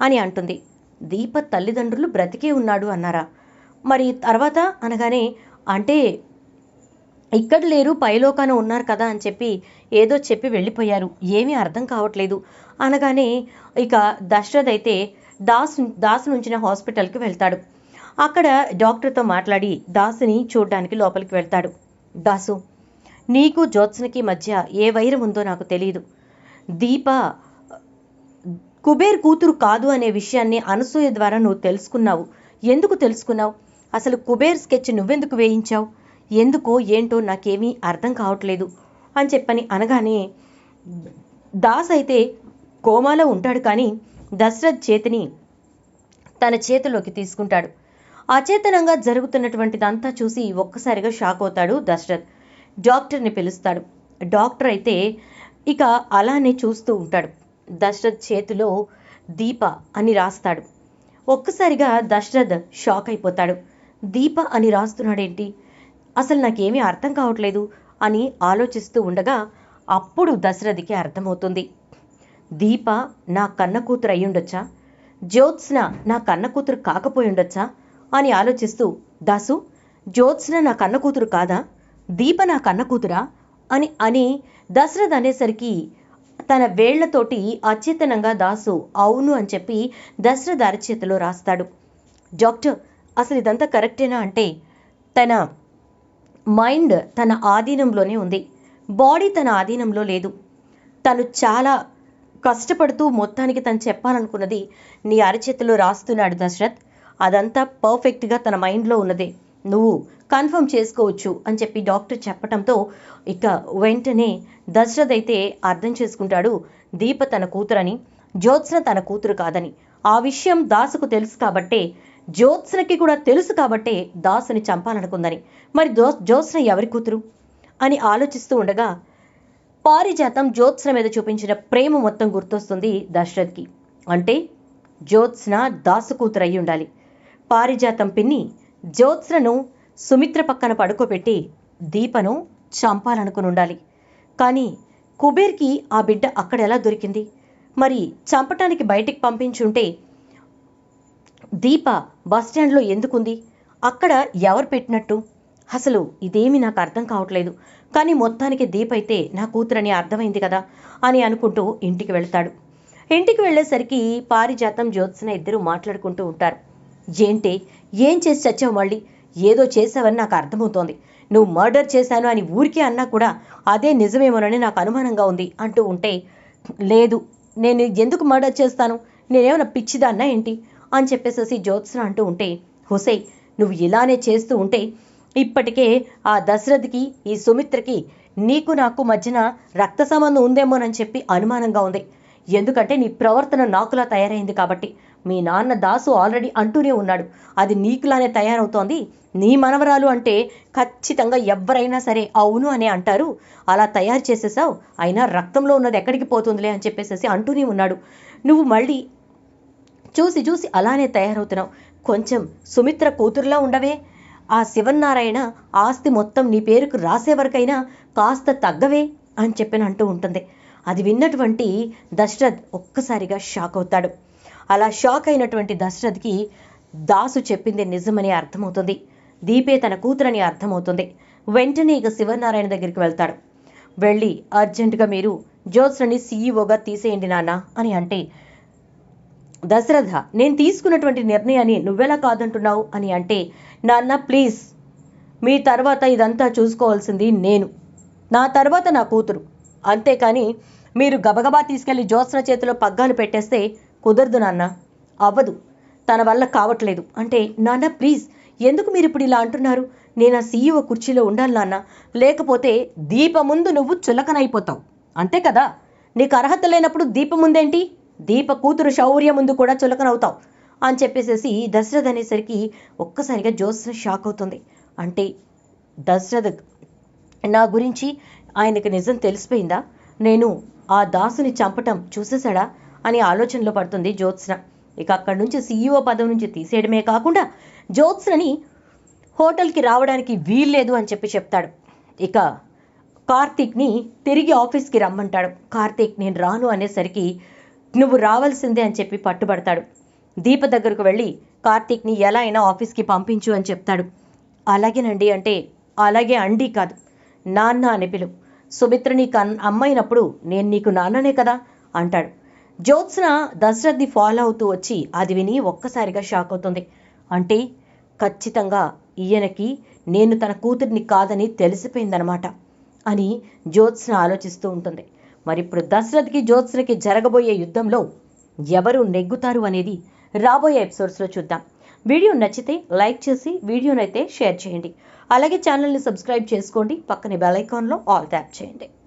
అని అంటుంది. దీప తల్లిదండ్రులు బ్రతికే ఉన్నాడు అన్నారా? మరి తర్వాత అనగానే అంటే ఇక్కడ లేరు పైలోకాన ఉన్నారు కదా అని చెప్పి ఏదో చెప్పి వెళ్ళిపోయారు. ఏమీ అర్థం కావట్లేదు. అనగానే ఇక దశరథ్ అయితే దాస్ దాసు నుంచిన హాస్పిటల్కి వెళ్తాడు. అక్కడ డాక్టర్తో మాట్లాడి దాసుని చూడడానికి లోపలికి వెళ్తాడు. దాసు నీకు జ్యోత్స్నకి మధ్య ఏ వైరం ఉందో నాకు తెలియదు దీప కుబేర్ కూతురు కాదు అనే విషయాన్ని అనసూయ ద్వారా నువ్వు తెలుసుకున్నావు. ఎందుకు తెలుసుకున్నావు? అసలు కుబేర్ స్కెచ్ నువ్వెందుకు వేయించావు? ఎందుకో ఏంటో నాకేమీ అర్థం కావట్లేదు అని చెప్పని అనగానే దాస్ అయితే కోమాలో ఉంటాడు కానీ దశరథ్ చేతిని తన చేతిలోకి తీసుకుంటాడు. అచేతనంగా జరుగుతున్నటువంటిదంతా చూసి ఒక్కసారిగా షాక్ అవుతాడు దశరథ్. డాక్టర్ని పిలుస్తాడు. డాక్టర్ అయితే ఇక అలానే చూస్తూ ఉంటాడు. దశరథ్ చేతిలో దీప అని రాస్తాడు. ఒక్కసారిగా దశరథ్ షాక్ అయిపోతాడు. దీప అని రాస్తున్నాడేంటి? అసలు నాకేమీ అర్థం కావట్లేదు అని ఆలోచిస్తూ ఉండగా అప్పుడు దశరథికి అర్థమవుతుంది. దీప నా కన్న కూతురు అయ్యుండొచ్చా? జ్యోత్స్న నా కన్న కూతురు కాకపోయి ఉండొచ్చా అని ఆలోచిస్తూ దాసు జ్యోత్స్న నా కన్న కూతురు కాదా? దీప నా కన్న కూతురా? అని అని దశరథ్ అనేసరికి తన వేళ్ళతోటి అచేతనంగా దాసు అవును అని చెప్పి దశరథ్ అరచేతిలో రాస్తాడు. డాక్టర్ అసలు ఇదంతా కరెక్టేనా అంటే తన మైండ్ తన ఆధీనంలోనే ఉంది. బాడీ తన ఆధీనంలో లేదు. తను చాలా కష్టపడుతూ మొత్తానికి తను చెప్పాలనుకున్నది నీ అరచేతిలో రాస్తున్నాడు దశరథ్. అదంతా పర్ఫెక్ట్గా తన మైండ్లో ఉన్నదే. నువ్వు కన్ఫర్మ్ చేసుకోవచ్చు అని చెప్పి డాక్టర్ చెప్పటంతో ఇక వెంటనే దశరథ్ అయితే అర్థం చేసుకుంటాడు. దీప తన కూతురని జ్యోత్స్న తన కూతురు కాదని. ఆ విషయం దాసుకు తెలుసు కాబట్టే జ్యోత్స్నకి కూడా తెలుసు కాబట్టే దాసుని చంపాలనుకుందని. మరి దో జ్యోత్స్న ఎవరి కూతురు? అని ఆలోచిస్తూ ఉండగా పారిజాతం జ్యోత్స్న మీద చూపించిన ప్రేమ మొత్తం గుర్తొస్తుంది దశరథ్కి. అంటే జ్యోత్స్న దాసు కూతురు అయి ఉండాలి పారిజాతం పిన్ని జ్యోత్స్నను సుమిత్ర పక్కన పడుకోబెట్టి దీపను చంపాలనుకుని ఉండాలి కానీ కుబేర్కి ఆ బిడ్డ అక్కడ ఎలా దొరికింది? మరి చంపటానికి బయటికి పంపించుంటే దీప బస్టాండ్లో ఎందుకుంది? అక్కడ ఎవరు పెట్టినట్టు? అసలు ఇదేమి నాకు అర్థం కావట్లేదు. కానీ మొత్తానికి దీప అయితే నా కూతురని అర్థమైంది కదా అని అనుకుంటూ ఇంటికి వెళ్తాడు. ఇంటికి వెళ్ళేసరికి పారిజాతం జ్యోత్స్న ఇద్దరు మాట్లాడుకుంటూ ఉంటారు. ఏంటి? ఏం చేసి చచ్చావు మళ్ళీ? ఏదో చేసావని నాకు అర్థమవుతోంది. నువ్వు మర్డర్ చేశాను అని ఊరికే అన్నా కూడా అదే నిజమేమోనని నాకు అనుమానంగా ఉంది అంటూ ఉంటే లేదు నేను ఎందుకు మర్డర్ చేస్తాను? నేనేమైనా పిచ్చిదాన్నా ఏంటి? అని చెప్పేసేసి జ్యోత్స్న అంటూ ఉంటే హుసై నువ్వు ఇలానే చేస్తూ ఉంటే ఇప్పటికే ఆ దశరథ్కి ఈ సుమిత్రకి నీకు నాకు మధ్యన రక్త సంబంధం ఉందేమోనని చెప్పి అనుమానంగా ఉంది. ఎందుకంటే నీ ప్రవర్తన నాకులా తయారైంది కాబట్టి మీ నాన్న దాసు ఆల్రెడీ అంటూనే ఉన్నాడు. అది నీకులానే తయారవుతోంది. నీ మనవరాలు అంటే ఖచ్చితంగా ఎవరైనా సరే అవును అని అంటారు. అలా తయారు చేసేసావు. అయినా రక్తంలో ఉన్నది ఎక్కడికి పోతుందిలే అని చెప్పేసేసి అంటూనే ఉన్నాడు. నువ్వు మళ్ళీ చూసి చూసి అలానే తయారవుతున్నావు. కొంచెం సుమిత్ర కూతురులా ఉండవే. ఆ శివన్నారాయణ ఆస్తి మొత్తం నీ పేరుకు రాసే వరకైనా కాస్త తగ్గవే అని చెప్పిన అంటూ ఉంటుంది. అది విన్నటువంటి దశరథ్ ఒక్కసారిగా షాక్ అవుతాడు. అలా షాక్ అయినటువంటి దశరథ్కి దాసు చెప్పింది నిజమని అర్థమవుతుంది. దీపే తన కూతురని అర్థమవుతుంది. వెంటనే ఇక శివనారాయణ దగ్గరికి వెళ్తాడు. వెళ్ళి అర్జెంటుగా మీరు జ్యోత్స్నని సీఈఓగా తీసేయండి నాన్న అని అంటే దశరథ నేను తీసుకున్నటువంటి నిర్ణయాన్ని నువ్వెలా కాదంటున్నావు? అని అంటే నాన్న ప్లీజ్ మీ తర్వాత ఇదంతా చూసుకోవాల్సింది నేను. నా తర్వాత నా కూతురు. అంతేకాని మీరు గబగబా తీసుకెళ్ళి జ్యోత్స్న చేతిలో పగ్గాలు పెట్టేస్తే కుదరదు నాన్న. అవ్వదు. తన వల్ల కావట్లేదు. అంటే నాన్న ప్లీజ్ ఎందుకు మీరు ఇప్పుడు ఇలా అంటున్నారు? నేను ఆ సీఈఓ కుర్చీలో ఉండాలి నాన్న. లేకపోతే దీప ముందు నువ్వు చులకనైపోతావు. అంతే కదా? నీకు అర్హత లేనప్పుడు దీప ముందేంటి? దీప కూతురు శౌర్య ముందు కూడా చులకనవుతావు. అని చెప్పేసేసి దశరథ్ అనేసరికి ఒక్కసారిగా జ్యోత్స్న షాక్ అవుతుంది. అంటే దశరథ్ నా గురించి ఆయనకి నిజం తెలిసిపోయిందా? నేను ఆ దాసుని చంపటం చూసేశాడా? అని ఆలోచనలో పడుతుంది జ్యోత్స్న. ఇక అక్కడి నుంచి సీఈఓ పదవి నుంచి తీసేయడమే కాకుండా జ్యోత్స్నని హోటల్కి రావడానికి వీల్లేదు అని చెప్పి చెప్తాడు. ఇక కార్తీక్ని తిరిగి ఆఫీస్కి రమ్మంటాడు. కార్తీక్ నేను రాను అనేసరికి నువ్వు రావాల్సిందే అని చెప్పి పట్టుబడతాడు. దీప దగ్గరకు వెళ్ళి కార్తీక్ని ఎలా అయినా ఆఫీస్కి పంపించు అని చెప్తాడు. అలాగేనండి అంటే అలాగే అండి కాదు. నాన్న అని పిలు. సుమిత్ర నీకు అన్ అమ్మైనప్పుడు నేను నీకు నాన్ననే కదా అంటాడు. జ్యోత్స్న దశరథ్ని ఫాలో అవుతూ వచ్చి అది విని ఒక్కసారిగా షాక్ అవుతుంది. అంటే ఖచ్చితంగా ఈయనకి నేను తన కూతురిని కాదని తెలిసిపోయిందనమాట అని జ్యోత్స్న ఆలోచిస్తూ ఉంటుంది. మరి ఇప్పుడు దశరథ్కి జ్యోత్స్నకి జరగబోయే యుద్ధంలో ఎవరు నెగ్గుతారు అనేది రాబోయే ఎపిసోడ్స్లో చూద్దాం. వీడియో నచ్చితే లైక్ చేసి వీడియోనైతే షేర్ చేయండి. అలాగే ఛానల్ని సబ్స్క్రైబ్ చేసుకోండి. పక్కనే బెల్ ఐకాన్లో ఆల్ ట్యాప్ చేయండి.